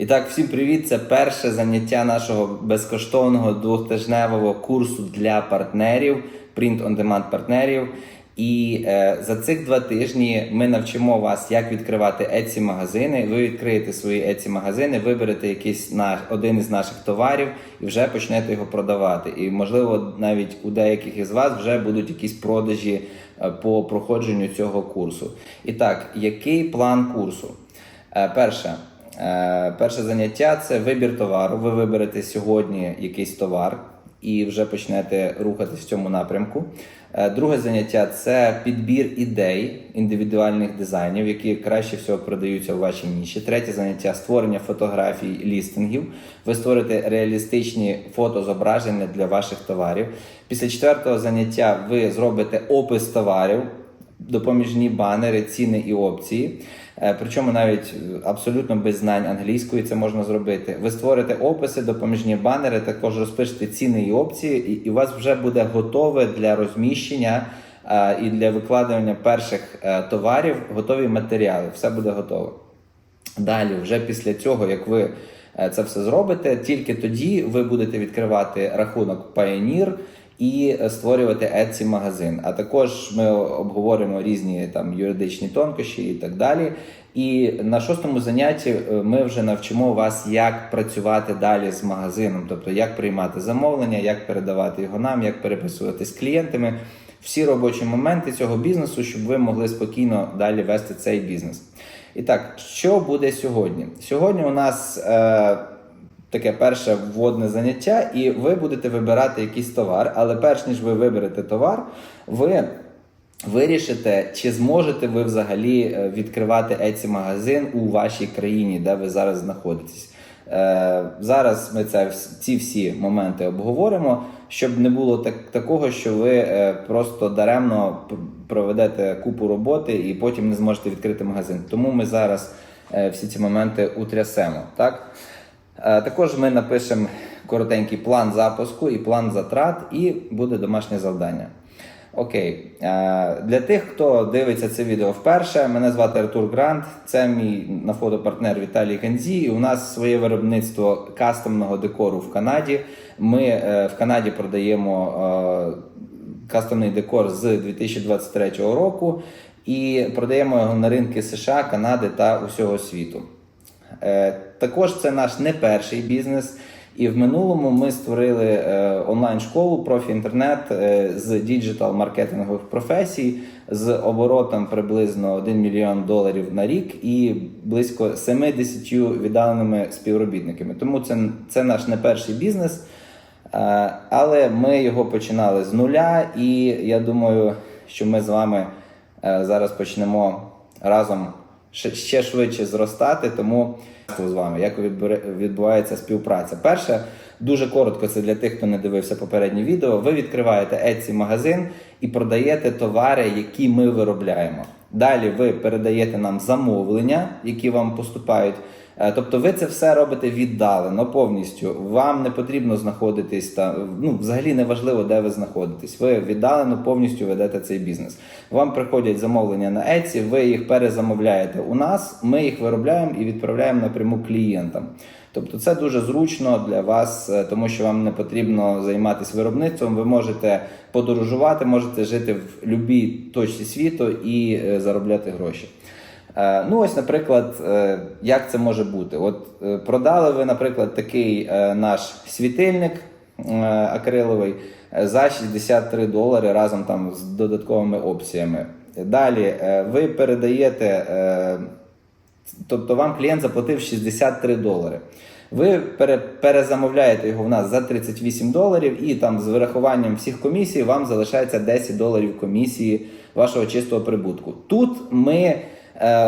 І так, всім привіт! Це перше заняття нашого безкоштовного двохтижневого курсу для партнерів, Print on Demand партнерів. І е, за цих два тижні ми навчимо вас, як відкривати Etsy магазини. Ви відкриєте свої Etsy магазини, виберете якийсь на один із наших товарів і вже почнете його продавати. І можливо, навіть у деяких із вас вже будуть якісь продажі е, по проходженню цього курсу. І так, який план курсу? Е, перше. Е, Перше заняття це вибір товару. Ви виберете сьогодні якийсь товар і вже почнете рухатись в цьому напрямку. Е, Друге заняття це підбір ідей індивідуальних дизайнів, які краще всього продаються у вашій ніші. Третє заняття створення фотографій лістингів. Ви створите реалістичні фотозображення для ваших товарів. Після четвертого заняття ви зробите опис товарів допоміжні банери, ціни і опції. Е, Причому навіть е, абсолютно без знань англійської це можна зробити. Ви створите описи, допоміжні банери, також розпишете ціни і опції, і, у вас вже буде готове для розміщення е, і для викладання перших товарів готові матеріали. Все буде готово. Далі, вже після цього, як ви це все зробите, тільки тоді ви будете відкривати рахунок Pioneer і створювати Etsy магазин. А також ми обговоримо різні там юридичні тонкощі і так далі. І на шостому занятті е, ми вже навчимо вас, як працювати далі з магазином, тобто як приймати замовлення, як передавати його нам, як переписувати з клієнтами. Всі робочі моменти цього бізнесу, щоб ви могли спокійно далі вести цей бізнес. І так, що буде сьогодні? Сьогодні у нас е, таке перше вводне заняття, і ви будете вибирати якийсь товар, але перш ніж ви виберете товар, ви вирішите, чи зможете ви взагалі е, відкривати Etsy магазин у вашій країні, де ви зараз знаходитесь. Е, Зараз ми це ці всі моменти обговоримо, щоб не було так, такого, що ви е, просто даремно проведете купу роботи і потім не зможете відкрити магазин. Тому ми зараз е, всі ці моменти утрясемо. Так? Е, Також ми напишемо коротенький план запуску і план затрат, і буде домашнє завдання. Окей, Е, для тих, хто дивиться це відео вперше, мене звати Артур Грант, це мій на фото партнер Віталій Ганзі. І у нас своє виробництво кастомного декору в Канаді. Ми е, в Канаді продаємо кастомний декор з 2023 року і продаємо його на ринки США, Канади та усього світу. Також це наш не перший бізнес. І в минулому ми створили е, онлайн-школу профі інтернет е, з діджитал маркетингових професій з оборотом приблизно 1 мільйон доларів на рік і близько 70 віддаленими співробітниками. Тому це, це наш не перший бізнес. Е, Але ми його починали з нуля, і я думаю, що ми з вами зараз почнемо разом ще- швидше зростати. Тому з вами, як відбувається співпраця. Перше, дуже коротко, це для тих, хто не дивився попереднє відео. Ви відкриваєте Etsy магазин і продаєте товари, які ми виробляємо. Далі ви передаєте нам замовлення, які вам поступають. Е, Тобто ви це все робите віддалено повністю. Вам не потрібно знаходитись там. Ну, взагалі не важливо, де ви знаходитесь. Ви віддалено повністю ведете цей бізнес. Вам приходять замовлення на Etsy, ви їх перезамовляєте у нас, ми їх виробляємо і відправляємо напряму клієнтам. Тобто це дуже зручно для вас, е, тому що вам не потрібно займатися виробництвом. Ви можете подорожувати, можете жити в будь-якій точці світу і е, заробляти гроші. Е, Ну, ось, наприклад, як це може бути? От продали ви, наприклад, такий наш світильник акриловий за 63 долари разом там з додатковими опціями. Далі ви передаєте, тобто вам клієнт заплатив 63 долари. Ви перезамовляєте його в нас за 38 доларів, і там з вирахуванням всіх комісій вам залишається 10 доларів комісії вашого чистого прибутку. Тут ми е,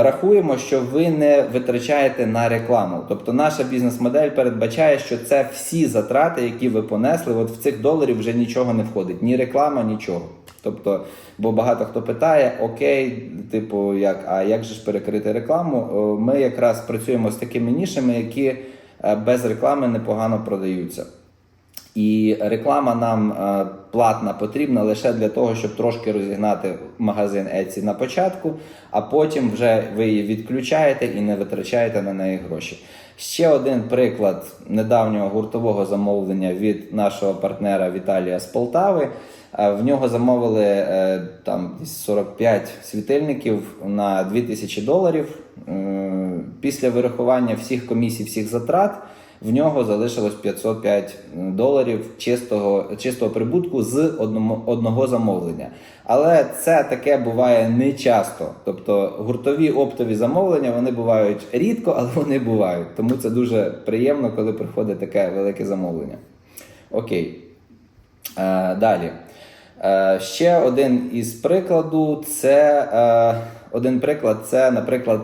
рахуємо, що ви не витрачаєте на рекламу. Тобто наша бізнес-модель передбачає, що це всі затрати, які ви понесли. От в цих доларів вже нічого не входить, ні реклама, нічого. Тобто, бо багато хто питає: окей, типу, як, а як же ж перекрити рекламу? Ми якраз працюємо з такими нішами, які е, без реклами непогано продаються. І реклама нам е, платна потрібна лише для того, щоб трошки розігнати магазин Etsy на початку, а потім вже ви її відключаєте і не витрачаєте на неї гроші. Ще один приклад недавнього гуртового замовлення від нашого партнера Віталія з Полтави. Е, В нього замовили е, там 45 світильників на 2000 доларів. Е, Після вирахування всіх комісій, всіх затрат в нього залишилось 505 доларів чистого, чистого прибутку з одному, одного замовлення. Але це таке буває не часто. Тобто гуртові оптові замовлення вони бувають рідко, але вони бувають. Тому це дуже приємно, коли приходить таке велике замовлення. Окей. Е, далі. Е, ще один із прикладу це е, один приклад це, наприклад,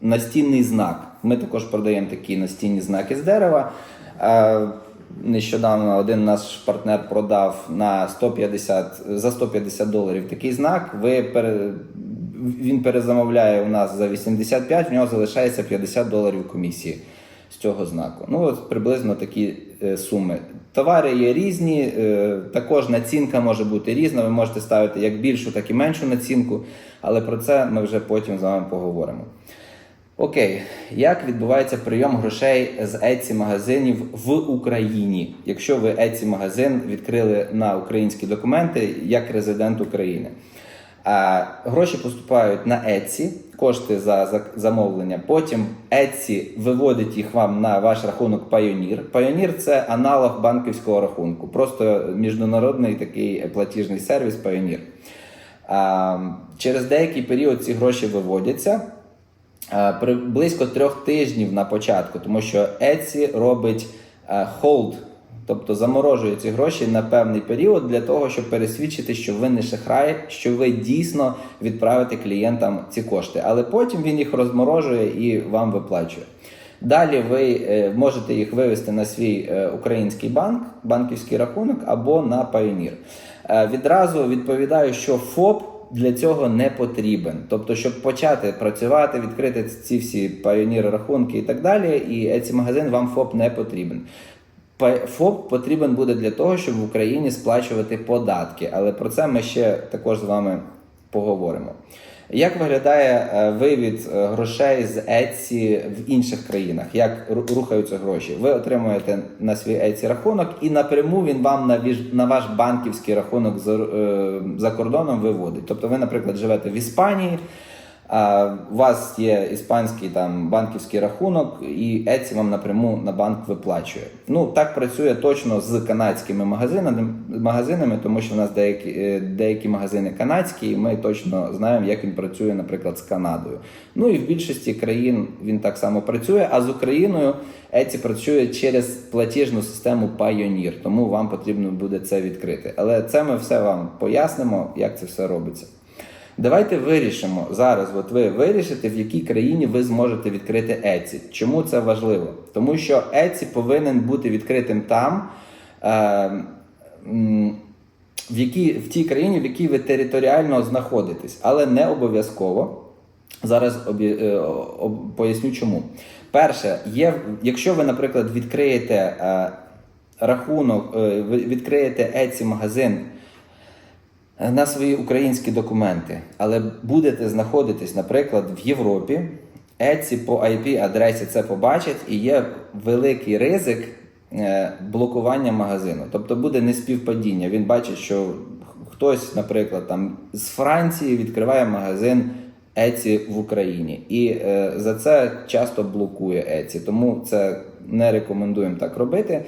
настінний знак. Ми також продаємо такі настінні знаки з дерева. Е, Нещодавно один наш партнер продав на 150, за 150 доларів такий знак. Ви пере, він перезамовляє у нас за 85, в нього залишається 50 доларів комісії з цього знаку. Ну, от приблизно такі суми. Товари є різні, е, також націнка може бути різна. Ви можете ставити як більшу, так і меншу націнку, але про це ми вже потім з вами поговоримо. Окей, як відбувається прийом грошей з Etsy магазинів в Україні, якщо ви Etsy магазин відкрили на українські документи як резидент України? Гроші поступають на Etsy, кошти за, за замовлення. Потім Etsy виводить їх вам на ваш рахунок Payoneer. Payoneer – це аналог банківського рахунку, просто міжнародний такий платіжний сервіс Payoneer. Через деякий період ці гроші виводяться. Е, при близько трьох тижнів на початку, тому що Etsy робить hold, тобто заморожує ці гроші на певний період для того, щоб пересвідчити, що ви не шахрай, що ви дійсно відправите клієнтам ці кошти. Але потім він їх розморожує і вам виплачує. Далі ви е, можете їх вивести на свій е, український банк, банківський рахунок або на Payoneer. Е, Відразу відповідаю, що ФОП для цього не потрібен. Тобто, щоб почати працювати, відкрити ці всі Payoneer рахунки і так далі, і Etsy магазин вам ФОП не потрібен. ФОП потрібен буде для того, щоб в Україні сплачувати податки, але про це ми ще також з вами поговоримо. Як виглядає е, вивід е, грошей з Etsy в інших країнах? Як рухаються гроші? Ви отримуєте на свій Etsy рахунок, і напряму він вам на, ваш банківський рахунок е, за кордоном виводить. Тобто, ви, наприклад, живете в Іспанії, а у вас є іспанський там банківський рахунок, і Etsy вам напряму на банк виплачує. Ну так працює точно з канадськими магазинами, магазинами, тому що в нас деякі, е, деякі магазини канадські, і ми точно знаємо, як він працює, наприклад, з Канадою. Ну і в більшості країн він так само працює. А з Україною Etsy працює через платіжну систему Payoneer, тому вам потрібно буде це відкрити. Але це ми все вам пояснимо, як це все робиться. Давайте вирішимо зараз. От ви вирішите, в якій країні ви зможете відкрити Etsy. Чому це важливо? Тому що Etsy повинен бути відкритим там, е, в, якій, в тій країні, в якій ви територіально знаходитесь, але не обов'язково. Зараз обі, е, об- поясню чому. Перше, є, якщо ви, наприклад, відкриєте е, рахунок, е, відкриєте Etsy магазин на свої українські документи, але будете знаходитись, наприклад, в Європі, Etsy по IP-адресі це побачить, і є великий ризик е, блокування магазину. Тобто буде неспівпадіння. Він бачить, що хтось, наприклад, там з Франції відкриває магазин Etsy в Україні, і е, за це часто блокує Etsy. Тому це не рекомендуємо так робити.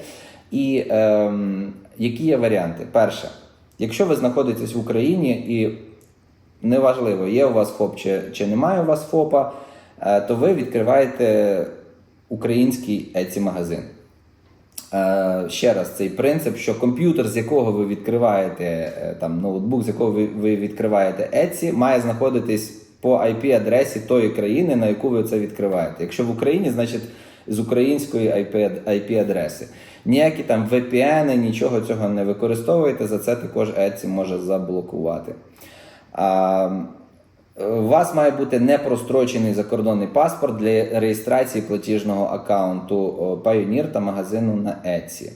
І ем, які є варіанти? Перше. Якщо ви знаходитесь в Україні і неважливо, є у вас ФОП чи, чи немає у вас ФОПа, е, то ви відкриваєте український Etsy магазин. Е, Ще раз цей принцип, що комп'ютер, з якого ви відкриваєте е, там ноутбук, з якого ви, відкриваєте Etsy, має знаходитись по IP-адресі тої країни, на яку ви це відкриваєте. Якщо в Україні, значить з української IP IP-адреси. Ніякі там VPN, нічого цього не використовуєте, за це також Etsy може заблокувати. А, у вас має бути непрострочений закордонний паспорт для реєстрації платіжного аккаунту Pioneer та магазину на Etsy.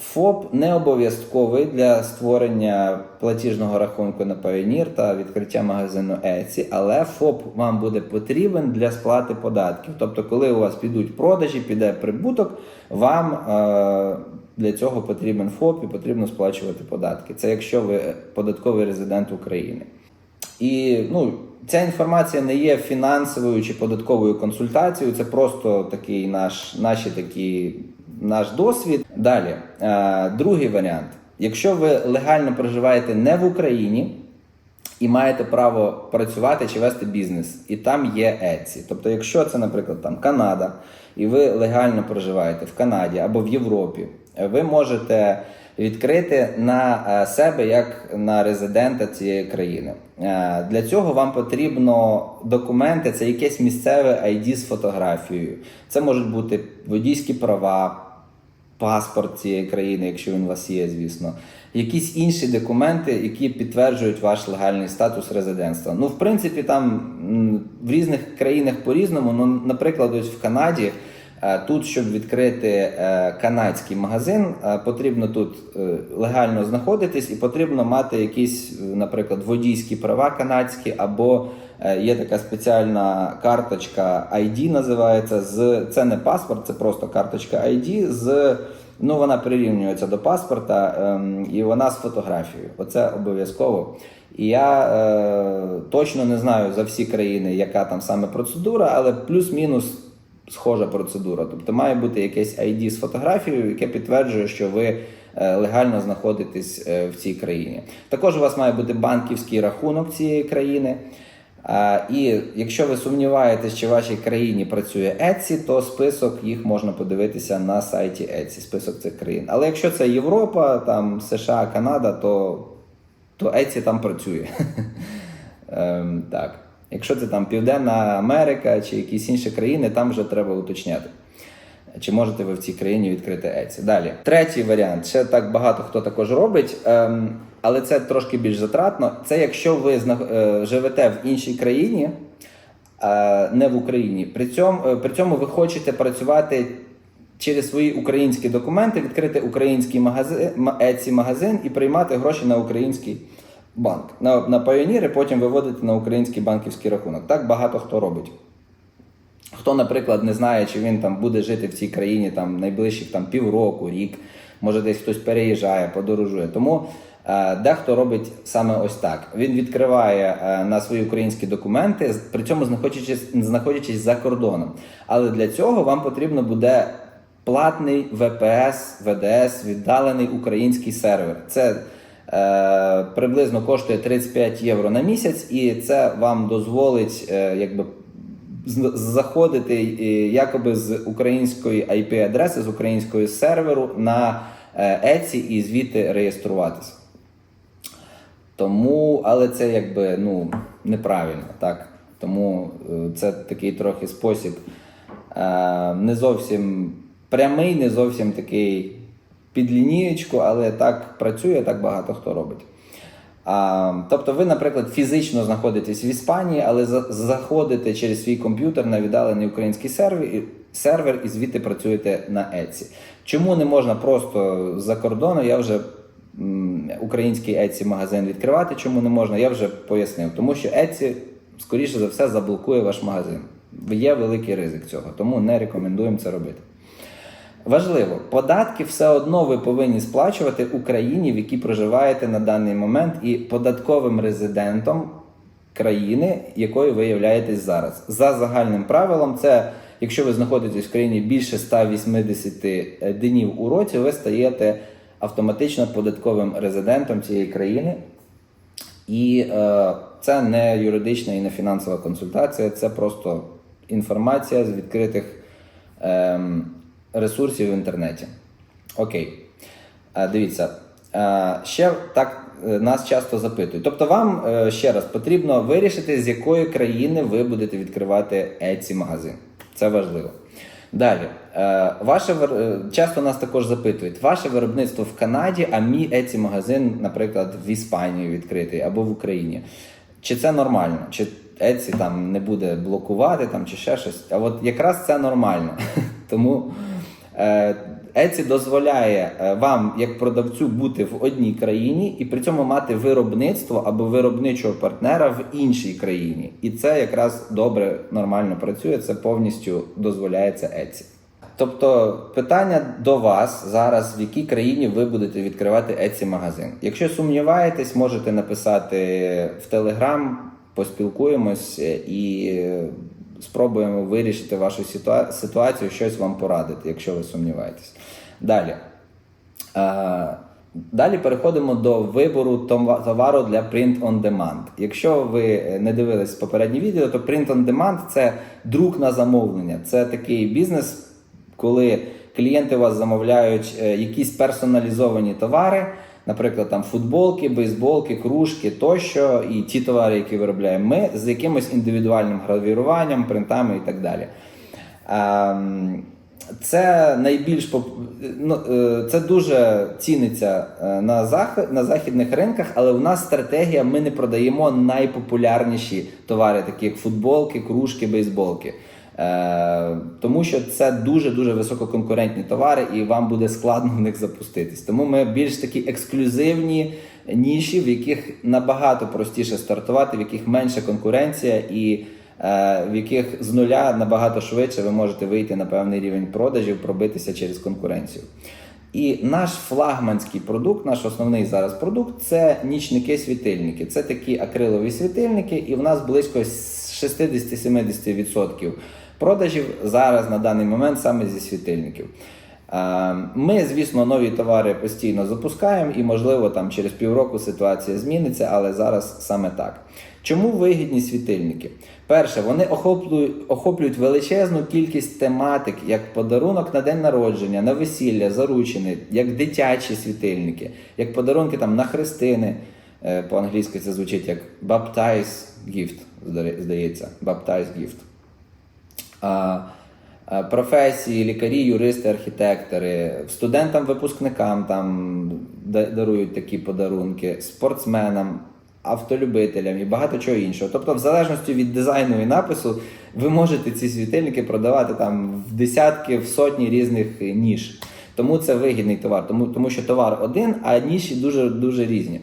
ФОП не обов'язковий для створення платіжного рахунку на Payoneer та відкриття магазину Etsy, але ФОП вам буде потрібен для сплати податків. Тобто, коли у вас підуть продажі, піде прибуток, вам е, для цього потрібен ФОП і потрібно сплачувати податки. Це якщо ви податковий резидент України. І ну, ця інформація не є фінансовою чи податковою консультацією, це просто такий наш, наші такі, наш досвід. Далі, е, другий варіант. Якщо ви легально проживаєте не в Україні і маєте право працювати чи вести бізнес, і там є Etsy. Тобто, якщо це, наприклад, там Канада, і ви легально проживаєте в Канаді або в Європі, ви можете відкрити на е, себе як на резидента цієї країни. Е, Для цього вам потрібно документи, це якесь місцеве ID з фотографією. Це можуть бути водійські права, паспорт цієї країни, якщо він у вас є, звісно, якісь інші документи, які підтверджують ваш легальний статус резидентства. Ну, в принципі, там в різних країнах по-різному. Ну, наприклад, ось в Канаді. е, Тут, щоб відкрити е, канадський магазин, е, потрібно тут легально знаходитись і потрібно мати якісь, наприклад, водійські права канадські, або є така спеціальна карточка ID, називається. З це не паспорт, це просто карточка ID з ну вона прирівнюється до паспорта ем, і вона з фотографією. Оце обов'язково. І я е, точно не знаю за всі країни, яка там саме процедура, але плюс-мінус схожа процедура. Тобто має бути якесь ID з фотографією, яке підтверджує, що ви е, легально знаходитесь е, в цій країні. Також у вас має бути банківський рахунок цієї країни. І якщо ви сумніваєтесь, чи в вашій країні працює Etsy, то список їх можна подивитися на сайті Etsy, список цих країн. Але якщо це Європа, там США, Канада, то, то Etsy там працює. Ем, так. Якщо це там Південна Америка чи якісь інші країни, там вже треба уточняти. Чи можете ви в цій країні відкрити Etsy? Далі. Третій варіант. Ще так багато хто також робить, ем, але це трошки більш затратно. Це якщо ви зна- е, живете в іншій країні, е, не в Україні. При цьому, е, при цьому ви хочете працювати через свої українські документи, відкрити український магазин, ма- Etsy магазин і приймати гроші на український банк. На, на і потім виводити на український банківський рахунок. Так багато хто робить. Хто, наприклад, не знає, чи він там буде жити в цій країні там найближчих там півроку, рік, може десь хтось переїжджає, подорожує. Тому е, дехто робить саме ось так. Він відкриває е, на свої українські документи, при цьому знаходячись, знаходячись за кордоном. Але для цього вам потрібно буде платний ВПС, ВДС, віддалений український сервер. Це е, приблизно коштує 35 євро на місяць, і це вам дозволить е, якби заходити е, якоби з української IP-адреси, з української серверу на е, Etsy і звідти реєструватися. Тому, але це якби ну, неправильно, так. Тому е, це такий трохи спосіб не зовсім прямий, не зовсім такий під лінієчку, але так працює, так багато хто робить. Тобто ви, наприклад, фізично знаходитесь в Іспанії, але заходите через свій комп'ютер на віддалений український сервер і, звідти працюєте на Etsy. Чому не можна просто з-за кордону? Я вже український Etsy магазин відкривати, чому не можна, я вже пояснив. Тому що Etsy, скоріше за все, заблокує ваш магазин. Є великий ризик цього, тому не рекомендуємо це робити. Важливо, податки все одно ви повинні сплачувати Україні, в якій проживаєте на даний момент, і податковим резидентом країни, якою ви являєтесь зараз. За загальним правилом, це якщо ви знаходитесь в країні більше 180 днів у році, ви стаєте автоматично податковим резидентом цієї країни. І е, це не юридична і не фінансова консультація, це просто інформація з відкритих ем, ресурсів в інтернеті. Окей. Дивіться, ще так е, нас часто запитують. Тобто, вам е, ще раз потрібно вирішити, з якої країни ви будете відкривати Etsy магазин. Це важливо. Далі, е, ваше часто нас також запитують, ваше виробництво в Канаді, а мій Etsy магазин, наприклад, в Іспанії відкритий або в Україні. Чи це нормально? Чи Etsy там не буде блокувати там, чи ще щось? А от якраз це нормально. Тому е, Etsy дозволяє е, вам, як продавцю, бути в одній країні і при цьому мати виробництво або виробничого партнера в іншій країні. І це якраз добре, нормально працює. Це повністю дозволяється Etsy. Тобто питання до вас зараз, в якій країні ви будете відкривати Etsy магазин. Якщо сумніваєтесь, можете написати в Telegram, поспілкуємось е, і спробуємо вирішити вашу ситуа- ситуацію, щось вам порадити, якщо ви сумніваєтесь. Далі. Е, Далі переходимо до вибору товару для Print on Demand. Якщо ви е, не дивились попереднє відео, то Print on Demand це друк на замовлення. Це такий бізнес, коли клієнти у вас замовляють е, якісь персоналізовані товари, наприклад, там футболки, бейсболки, кружки тощо, і ті товари, які виробляємо ми, з якимось індивідуальним гравіруванням, принтами і так далі. Ем, Це найбільш ну, е, це дуже ціниться е, на зах... на західних ринках, але у нас стратегія: ми не продаємо найпопулярніші товари, такі як футболки, кружки, бейсболки. Е, тому що це дуже дуже висококонкурентні товари, і вам буде складно в них запуститись. Тому ми більш такі ексклюзивні ніші, в яких набагато простіше стартувати, в яких менша конкуренція і е, в яких з нуля набагато швидше ви можете вийти на певний рівень продажів, пробитися через конкуренцію. І наш флагманський продукт, наш основний зараз продукт це нічники-світильники. Це такі акрилові світильники, і в нас близько 60-70% продажів зараз на даний момент саме зі світильників. Е, Ми, звісно, нові товари постійно запускаємо, і, можливо, там через півроку ситуація зміниться, але зараз саме так. Чому вигідні світильники? Перше, вони охоплюють, величезну кількість тематик, як подарунок на день народження, на весілля, заручини, як дитячі світильники, як подарунки там на хрестини. Е, По-англійськи це звучить як baptize gift, здається. Baptize gift. Професії, лікарі, юристи, архітектори, студентам-випускникам там дарують такі подарунки, спортсменам, автолюбителям і багато чого іншого. Тобто, в залежності від дизайну і напису, ви можете ці світильники продавати там в десятки, в сотні різних ніж. Тому це вигідний товар, тому, тому що товар один, а ніші дуже дуже різні.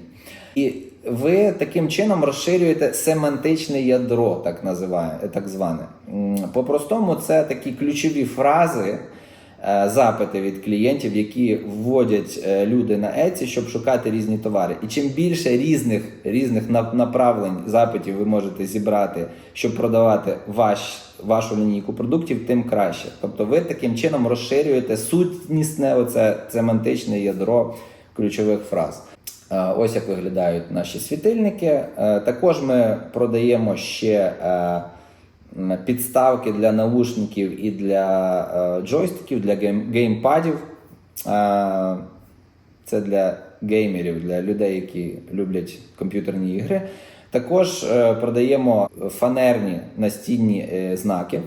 І ви таким чином розширюєте семантичне ядро, так називає, так зване. По-простому, це такі ключові фрази, е, запити від клієнтів, які вводять е, люди на Etsy, щоб шукати різні товари. І чим більше різних, різних нап- направлень запитів ви можете зібрати, щоб продавати ваш, вашу лінійку продуктів, тим краще. Тобто ви таким чином розширюєте сутнісне оце семантичне ядро ключових фраз. Е, Ось як виглядають наші світильники. Е, Також ми продаємо ще е, підставки для наушників і для джойстиків, для геймпадів. Це для геймерів, для людей, які люблять комп'ютерні ігри. Також продаємо фанерні настінні знаки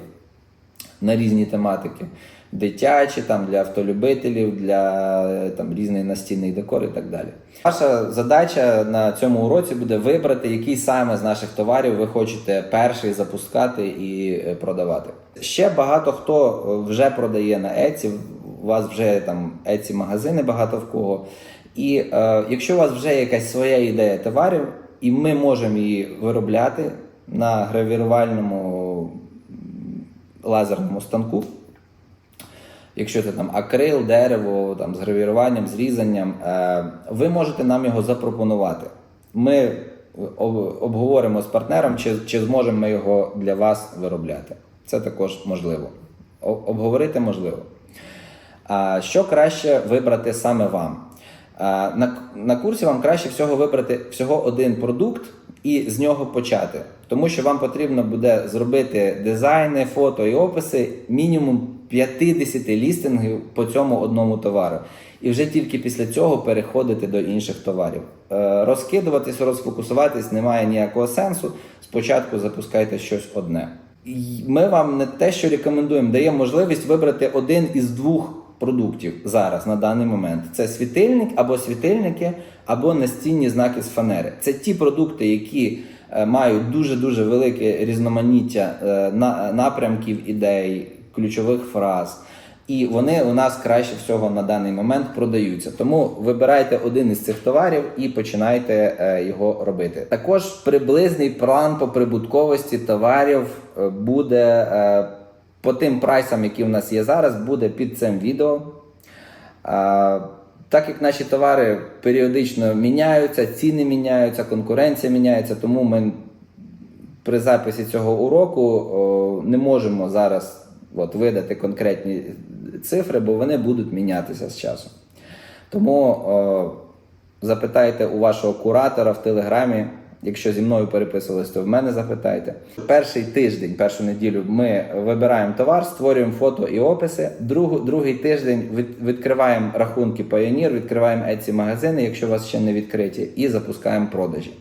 на різні тематики. Дитячі, там для автолюбителів, для е, там різний настінний декор і так далі. Ваша задача на цьому уроці буде вибрати, який саме з наших товарів ви хочете перший запускати і е, продавати. Ще багато хто е, вже продає на Etsy, у вас вже там Etsy магазини багато в кого. І е, якщо у вас вже якась своя ідея товарів, і ми можемо її виробляти на гравірувальному лазерному станку. Якщо це там акрил, дерево там, з гравіруванням, зрізанням, е, ви можете нам його запропонувати. Ми обговоримо з партнером, чи, чи зможемо ми його для вас виробляти. Це також можливо. Обговорити можливо. Що краще вибрати саме вам? А, На, на курсі вам краще всього вибрати всього один продукт і з нього почати. Тому що вам потрібно буде зробити дизайни, фото і описи мінімум 50 лістингів по цьому одному товару. І вже тільки після цього переходити до інших товарів. Е, Розкидуватись, розфокусуватись немає ніякого сенсу. Спочатку запускайте щось одне. Ми вам не те, що рекомендуємо, даємо можливість вибрати один із двох продуктів зараз на даний момент. Це світильник або світильники, або настінні знаки з фанери. Це ті продукти, які е, мають дуже дуже велике різноманіття е, на- напрямків ідей, ключових фраз. І вони у нас краще всього на даний момент продаються. Тому вибирайте один із цих товарів і починайте е, його робити. Також приблизний план по прибутковості товарів буде по тим прайсам, які у нас є зараз, буде під цим відео. А, так як наші товари періодично міняються, ціни міняються, конкуренція міняється, тому ми при записі цього уроку о, не можемо зараз от, видати конкретні цифри, бо вони будуть мінятися з часом. Тому о, запитайте у вашого куратора в телеграмі. Якщо зі мною переписувались, то в мене запитайте. Перший тиждень, першу неділю, ми вибираємо товар, створюємо фото і описи. Друг, другий тиждень від, відкриваємо рахунки Payoneer, відкриваємо Etsy магазини, якщо у вас ще не відкриті, і запускаємо продажі.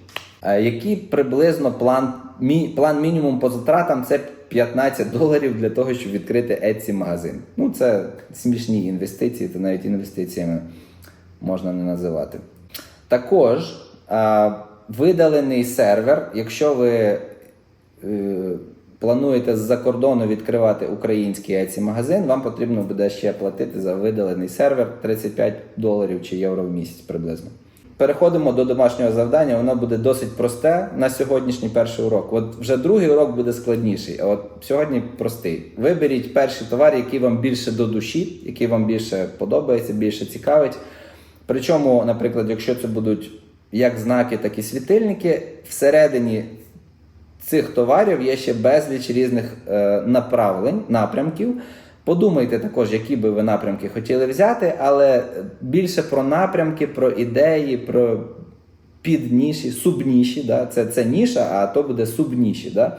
Який приблизно план, мі, план мінімум по затратам це 15 доларів для того, щоб відкрити Etsy магазин. Ну, це смішні інвестиції, то навіть інвестиціями можна не називати. Також видалений сервер, якщо ви е, плануєте з-за кордону відкривати український Etsy магазин, вам потрібно буде ще платити за видалений сервер 35 доларів чи євро в місяць приблизно. Переходимо до домашнього завдання. Воно буде досить просте на сьогоднішній перший урок. От вже другий урок буде складніший. А от сьогодні простий. Виберіть перший товар, який вам більше до душі, який вам більше подобається, більше цікавить. Причому, наприклад, якщо це будуть як знаки, так і світильники, всередині цих товарів є ще безліч різних е, направлень, напрямків. Подумайте також, які би ви напрямки хотіли взяти, але більше про напрямки, про ідеї, про підніші, субніші. Да? Це, це ніша, а то буде субніші. Да?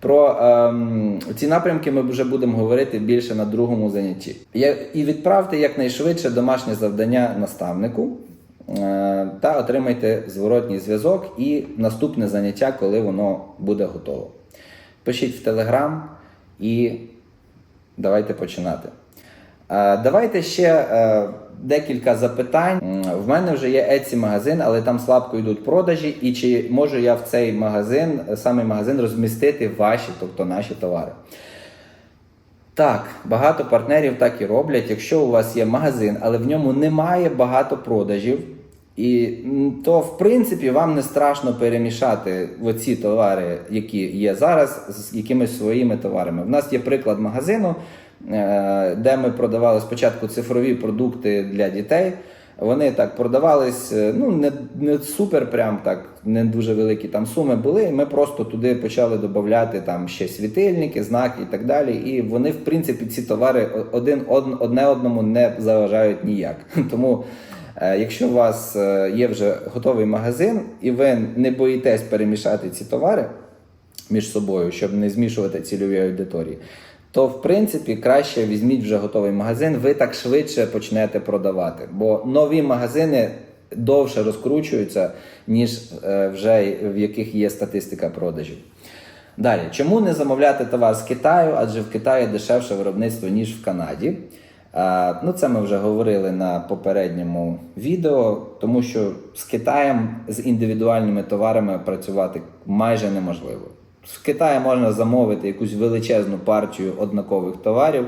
Про ем, ці напрямки ми вже будемо говорити більше на другому занятті. Я, і відправте якнайшвидше домашнє завдання наставнику та отримайте зворотній зв'язок і наступне заняття, коли воно буде готово. Пишіть в Телеграм і давайте починати. Е, Давайте ще е, декілька запитань. В мене вже є Etsy магазин, але там слабко йдуть продажі. І чи можу я в цей магазин, е, саме магазин, розмістити ваші, тобто наші товари? Так, багато партнерів так і роблять. Якщо у вас є магазин, але в ньому немає багато продажів, і то в принципі вам не страшно перемішати оці товари, які є зараз, з якимись своїми товарами. У нас є приклад магазину, е, де ми продавали спочатку цифрові продукти для дітей. Вони так продавались, е, ну не, не супер, прям так, не дуже великі там суми були. Ми просто туди почали додати там ще світильники, знаки і так далі. І вони, в принципі, ці товари один од- одне одному не заважають ніяк. Тому, якщо у вас е, є вже готовий магазин, і ви не боїтесь перемішати ці товари між собою, щоб не змішувати цільові аудиторії, то в принципі краще візьміть вже готовий магазин, ви так швидше почнете продавати. Бо нові магазини довше розкручуються, ніж е, вже в яких є статистика продажів. Далі, чому не замовляти товар з Китаю? Адже в Китаї дешевше виробництво, ніж в Канаді. Ну, це ми вже говорили на попередньому відео, тому що з Китаєм з індивідуальними товарами працювати майже неможливо. З Китаю можна замовити якусь величезну партію однакових товарів.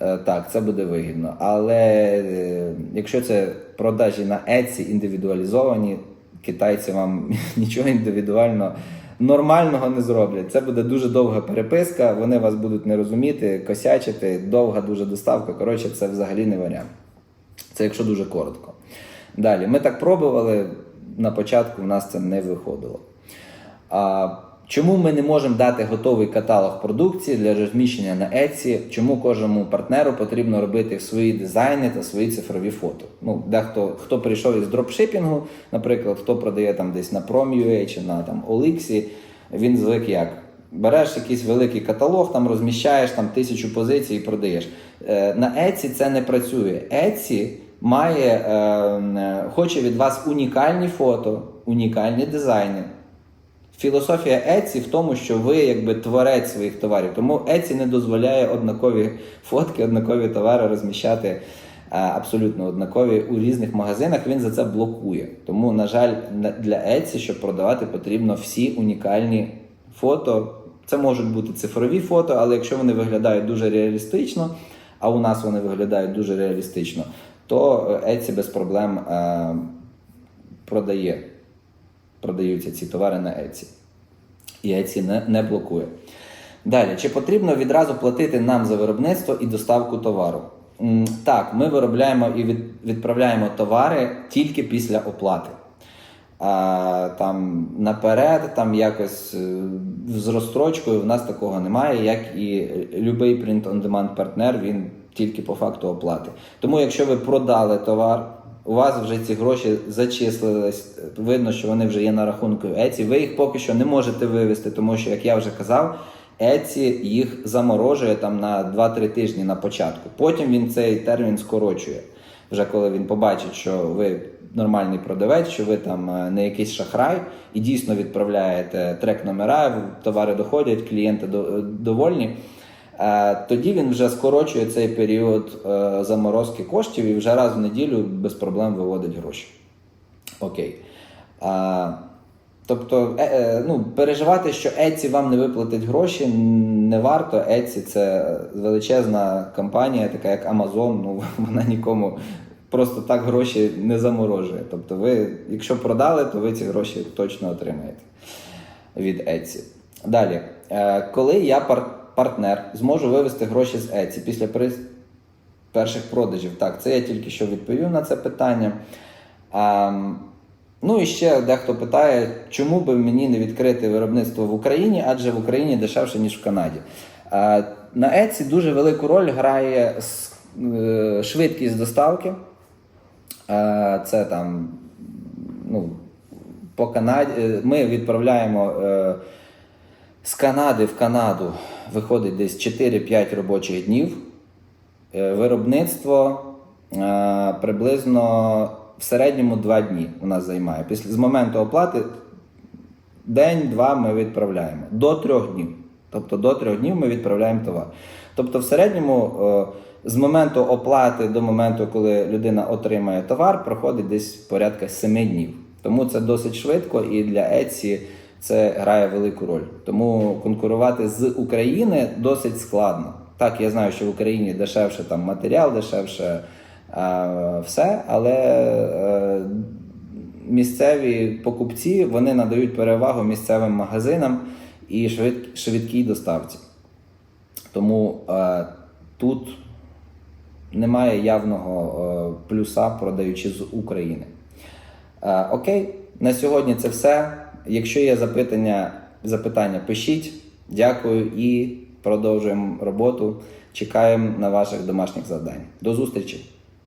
Е, Так, це буде вигідно. Але е, якщо це продажі на Etsy індивідуалізовані, китайці вам нічого індивідуально нормального не зроблять. Це буде дуже довга переписка, вони вас будуть не розуміти, косячити, довга дуже доставка. Коротше, це взагалі не варіант. Це якщо дуже коротко. Далі, ми так пробували. На початку в нас це не виходило. А, чому ми не можемо дати готовий каталог продукції для розміщення на Etsy? Чому кожному партнеру потрібно робити свої дизайни та свої цифрові фото? Ну, дехто хто прийшов із дропшипінгу, наприклад, хто продає там десь на Prom.ua чи на там OLX, він звик як. Береш якийсь великий каталог, там розміщаєш там тисячу позицій і продаєш. Е, на Etsy це не працює. Etsy має, е, е, хоче від вас унікальні фото, унікальні дизайни. Філософія Etsy в тому, що ви якби творець своїх товарів. Тому Etsy не дозволяє однакові фотки, однакові товари розміщати е, абсолютно однакові у різних магазинах. Він за це блокує. Тому, на жаль, для Etsy, щоб продавати, потрібно всі унікальні фото. Це можуть бути цифрові фото, але якщо вони виглядають дуже реалістично, а у нас вони виглядають дуже реалістично, то е, Etsy без проблем е, продає. Продаються ці товари на Etsy. І Etsy не, не блокує. Далі, чи потрібно відразу платити нам за виробництво і доставку товару? Так, ми виробляємо і відправляємо товари тільки після оплати. А, там наперед, там якось е, з розстрочкою в нас такого немає, як і будь-який print-on-demand партнер, він тільки по факту оплати. Тому, якщо ви продали товар, у вас вже ці гроші зачислились, видно, що вони вже є на рахунку Еці. Ви їх поки що не можете вивести, тому що, як я вже казав, Еці їх заморожує там на 2-3 тижні на початку. Потім він цей термін скорочує. Вже коли він побачить, що ви нормальний продавець, що ви там е, не якийсь шахрай і дійсно відправляєте трек номера, товари доходять, клієнти до- довольні. Е, Тоді він вже скорочує цей період е, заморозки коштів і вже раз в неділю без проблем виводить гроші. Окей. Тобто, е, е, ну, переживати, що Еці вам не виплатить гроші, не варто. Еці це величезна компанія, така як Amazon, ну вона нікому просто так гроші не заморожує. Тобто, ви, якщо продали, то ви ці гроші точно отримаєте від Еці. Далі, коли я пар- партнер зможу вивести гроші з Еці після перших продажів? Так, це я тільки що відповів на це питання. А, ну і ще дехто питає, чому би мені не відкрити виробництво в Україні, адже в Україні дешевше, ніж в Канаді. А, на Еці дуже велику роль грає е, швидкість доставки. Е, Це там, ну, по Канаді. е, Ми відправляємо е, з Канади в Канаду, виходить десь 4-5 робочих днів. Е, Виробництво е, приблизно в середньому 2 дні у нас займає. Після з моменту оплати день-два ми відправляємо до трьох днів. Тобто до трьох днів ми відправляємо товар. Тобто, в середньому е, з моменту оплати до моменту, коли людина отримає товар, проходить десь порядка 7 днів. Тому це досить швидко і для Etsy це грає велику роль. Тому конкурувати з України досить складно. Так, я знаю, що в Україні дешевше там матеріал, дешевше е, все, але е, місцеві покупці вони надають перевагу місцевим магазинам і швид, швидкій доставці. Тому е, тут немає явного е, плюса, продаючи з України. Е, окей, на сьогодні це все. Якщо є запитання, запитання, пишіть. Дякую і продовжуємо роботу. Чекаємо на ваших домашніх завдань. До зустрічі!